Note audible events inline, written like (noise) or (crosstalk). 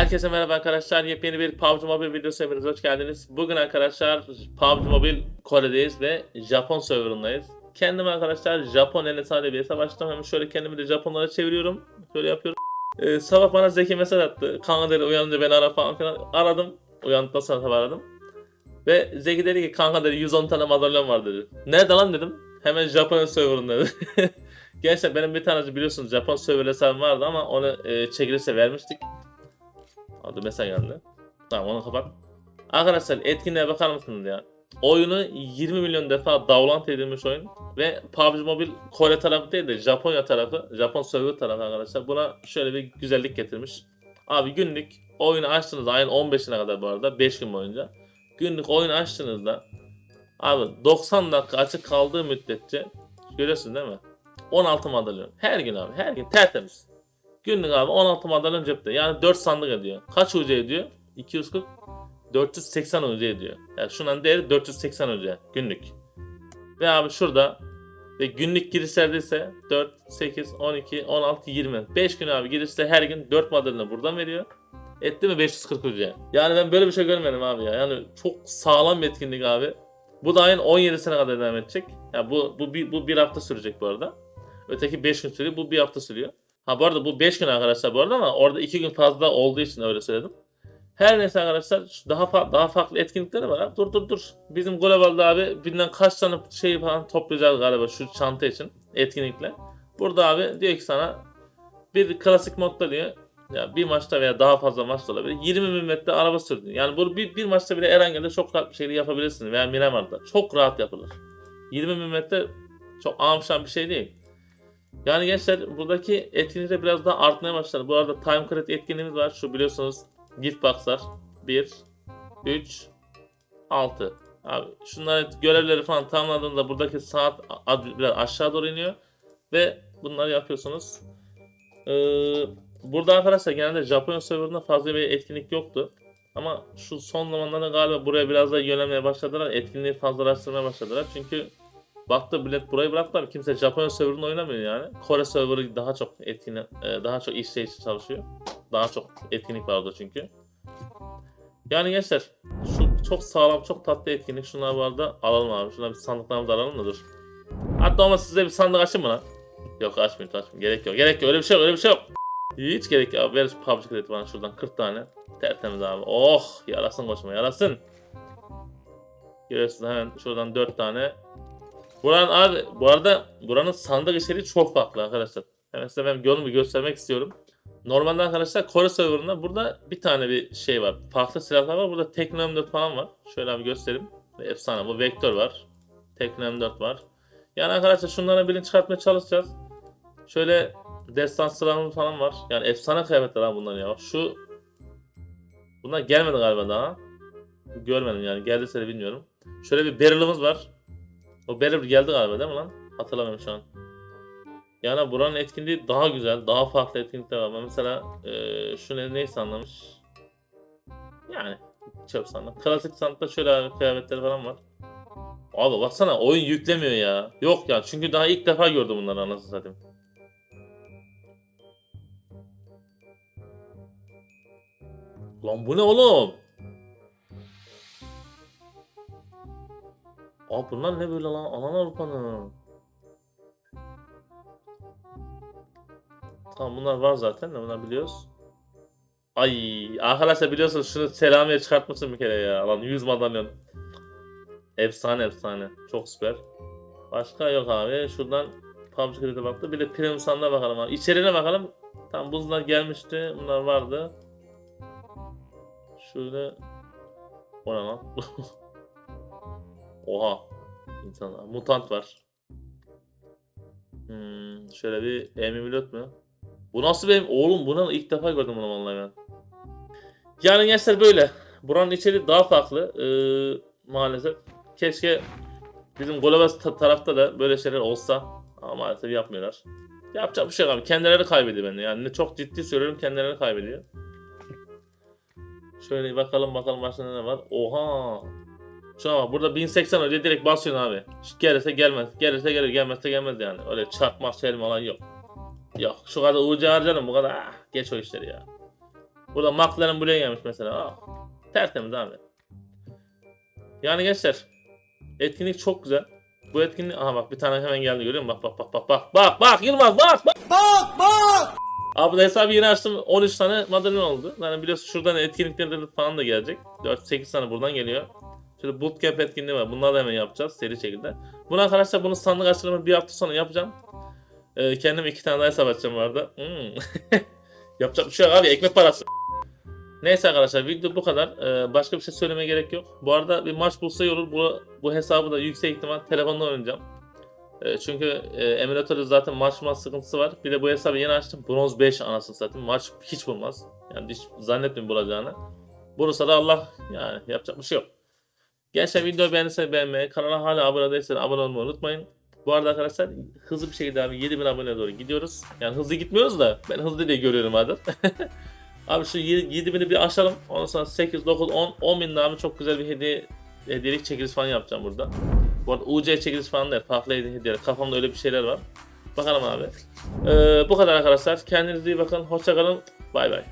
Herkese merhaba arkadaşlar. Yepyeni bir PUBG Mobile videosu hepiniz hoş geldiniz. Bugün arkadaşlar PUBG Mobile Kore'deyiz ve Japon serverındayız. Kendim arkadaşlar Japon NSA diye savaştım. Hemen şöyle kendimi de Japonlara çeviriyorum. Şöyle yapıyorum. Ee, sabah bana Zeki mesaj attı. Kanka dedi uyanınca beni ara falan filan. Aradım. Uyandıktan sonra sabah aradım. Ve Zeki dedi ki kanka dedi 110 tane madalyon var dedi. Nerede lan dedim. Hemen Japon serverında dedi. (laughs) Gençler benim bir tanesi biliyorsunuz Japon server hesabım vardı ama onu e, çekilişe vermiştik. Adı mesaj geldi. Tamam onu kapat. Arkadaşlar etkinliğe bakar mısınız ya? Oyunu 20 milyon defa download edilmiş oyun ve PUBG Mobile Kore tarafı değil de Japonya tarafı, Japon server tarafı arkadaşlar buna şöyle bir güzellik getirmiş. Abi günlük oyunu açtığınız ayın 15'ine kadar bu arada 5 gün boyunca günlük oyunu açtığınızda abi 90 dakika açık kaldığı müddetçe görüyorsun değil mi? 16 madalyon. Her gün abi her gün tertemiz. Günlük abi 16 madalyon cepte. Yani 4 sandık ediyor. Kaç UC ediyor? 240 480 UC ediyor. Yani şunun değeri 480 UC günlük. Ve abi şurada ve günlük girişlerde ise 4, 8, 12, 16, 20. 5 gün abi girişte her gün 4 madalyonu buradan veriyor. Etti mi 540 UC. Yani ben böyle bir şey görmedim abi ya. Yani çok sağlam bir etkinlik abi. Bu da ayın 17'sine kadar devam edecek. Ya bu bu bir, bu bir hafta sürecek bu arada. Öteki 5 gün sürüyor. Bu bir hafta sürüyor. Ha bu arada bu 5 gün arkadaşlar bu arada ama orada 2 gün fazla olduğu için öyle söyledim. Her neyse arkadaşlar daha fa- daha farklı etkinlikleri var. Dur dur dur. Bizim globalde abi bilmem kaç tane şey falan toplayacağız galiba şu çanta için etkinlikle. Burada abi diyor ki sana bir klasik modda diyor ya bir maçta veya daha fazla maçta olabilir. 20 bin metre araba sürdün. Yani bu bir, bir maçta bile Erengel'de çok rahat bir şekilde yapabilirsin veya Miramar'da. Çok rahat yapılır. 20 bin metre çok amşan bir şey değil. Yani gençler buradaki etkinlik biraz daha artmaya başladı. Bu arada time credit etkinliğimiz var. Şu biliyorsunuz gift box'lar. 1, 3, 6. Abi şunları görevleri falan tamamladığında buradaki saat biraz aşağı doğru iniyor. Ve bunları yapıyorsunuz. Ee, burada arkadaşlar genelde Japonya serverında fazla bir etkinlik yoktu. Ama şu son zamanlarda galiba buraya biraz da yönelmeye başladılar. Etkinliği fazlalaştırmaya başladılar. Çünkü Baktı millet burayı bıraktılar. Kimse Japonya serverını oynamıyor yani. Kore serverı daha çok etkin, e, daha çok işleyici çalışıyor. Daha çok etkinlik vardı çünkü. Yani gençler şu çok sağlam, çok tatlı etkinlik. Şunlar bu arada alalım abi. Şunları bir sandıklarımızı alalım da dur. Hatta ama size bir sandık açayım mı lan? Yok açmayayım, açmayayım. Gerek yok. Gerek yok. Öyle bir şey yok. Öyle bir şey yok. Hiç gerek yok. Ver şu PUBG kredi bana şuradan 40 tane. Tertemiz abi. Oh yarasın koşma yarasın. Görüyorsun hemen şuradan 4 tane Buranın abi bu arada buranın sandık içeriği çok farklı arkadaşlar. Hemen size ben yolumu göstermek istiyorum. Normalde arkadaşlar Kore serverında burada bir tane bir şey var. Farklı silahlar var. Burada Tekno M4 falan var. Şöyle bir göstereyim. Efsane bu Vektör var. Tekno M4 var. Yani arkadaşlar şunların birini çıkartmaya çalışacağız. Şöyle destanslarımız falan var. Yani efsane kıyafetler abi bunlar ya. Şu Bunlar gelmedi galiba daha. Görmedim yani. Geldiyse de bilmiyorum. Şöyle bir barrel'ımız var. O Barrier geldi galiba değil mi lan? Hatırlamıyorum şu an. Yani buranın etkinliği daha güzel, daha farklı etkinlikler var. Mesela eee şu ne, neyse anlamış. Yani çok sandık. Klasik sandıkta şöyle kıyafetleri falan var. Abi baksana oyun yüklemiyor ya. Yok ya çünkü daha ilk defa gördüm bunları anasını satayım. Lan bu ne oğlum? Aa bunlar ne böyle lan? Anan Avrupa'nın. Tamam bunlar var zaten de bunlar biliyoruz. Ay arkadaşlar biliyorsunuz şunu Selami'ye çıkartmışsın bir kere ya. Lan 100 madalyon. Efsane efsane. Çok süper. Başka yok abi. Şuradan PUBG Credit'e baktı. Bir de Premium Sun'da bakalım abi. İçeriğine bakalım. Tam bunlar gelmişti. Bunlar vardı. Şöyle. O ne lan? (laughs) Oha. İnsanlar. Mutant var. Hmm, şöyle bir M24 mü? Bu nasıl benim? Oğlum bunu ilk defa gördüm bunu vallahi ben. Yani gençler böyle. Buranın içeriği daha farklı. Ee, maalesef. Keşke bizim ta- tarafta da böyle şeyler olsa. Ama maalesef yapmıyorlar. Yapacak bir şey yok abi. Kendileri kaybediyor beni. Yani çok ciddi söylüyorum kendileri kaybediyor. Şöyle bakalım bakalım başında ne var. Oha. Şuna bak burada 1080 öyle direkt basıyorsun abi. Gelirse gelmez. Gelirse gelir gelmezse gelmez yani. Öyle çarpmak şey falan yok. Yok şu kadar ucu harcanım bu kadar. Ah, geç o işleri ya. Burada McLaren buraya gelmiş mesela. Ah, tertemiz abi. Yani gençler etkinlik çok güzel. Bu etkinlik aha bak bir tane hemen geldi görüyor musun? Bak bak bak bak bak bak bak Yılmaz bak bak. Bak bak. Abi da hesabı yeni açtım 13 tane madalyon oldu. Yani biliyorsun şuradan etkinliklerden falan da gelecek. 4-8 tane buradan geliyor. Şöyle bootcamp etkinliği var. Bunları da hemen yapacağız seri şekilde. Bunu arkadaşlar bunu sandık açılımı bir hafta sonra yapacağım. Ee, kendim iki tane daha hesap açacağım bu arada. Hmm. (laughs) Yapacak bir şey yok abi ekmek parası. Neyse arkadaşlar video bu kadar. Ee, başka bir şey söylemeye gerek yok. Bu arada bir maç bulsa iyi olur. Bu, bu hesabı da yüksek ihtimal telefondan oynayacağım. Ee, çünkü e, emülatörde zaten maç maç sıkıntısı var. Bir de bu hesabı yeni açtım. Bronz 5 anasını satayım. Maç hiç bulmaz. Yani hiç zannetmiyorum bulacağını. Bulursa da Allah yani yapacak bir şey yok. Gençler videoyu beğenirse beğenmeyi, kanala hala abone değilseniz abone olmayı unutmayın. Bu arada arkadaşlar hızlı bir şekilde abi 7000 aboneye doğru gidiyoruz. Yani hızlı gitmiyoruz da ben hızlı diye görüyorum adet. (laughs) abi şu 7000'i bir aşalım. Ondan sonra 8, 9, 10, 10 bin abi çok güzel bir hediye hediyelik çekiliş falan yapacağım burada. Bu arada UC çekiliş falan da farklı hediyeler. Kafamda öyle bir şeyler var. Bakalım abi. Ee, bu kadar arkadaşlar. Kendinize iyi bakın. Hoşçakalın. Bay bay.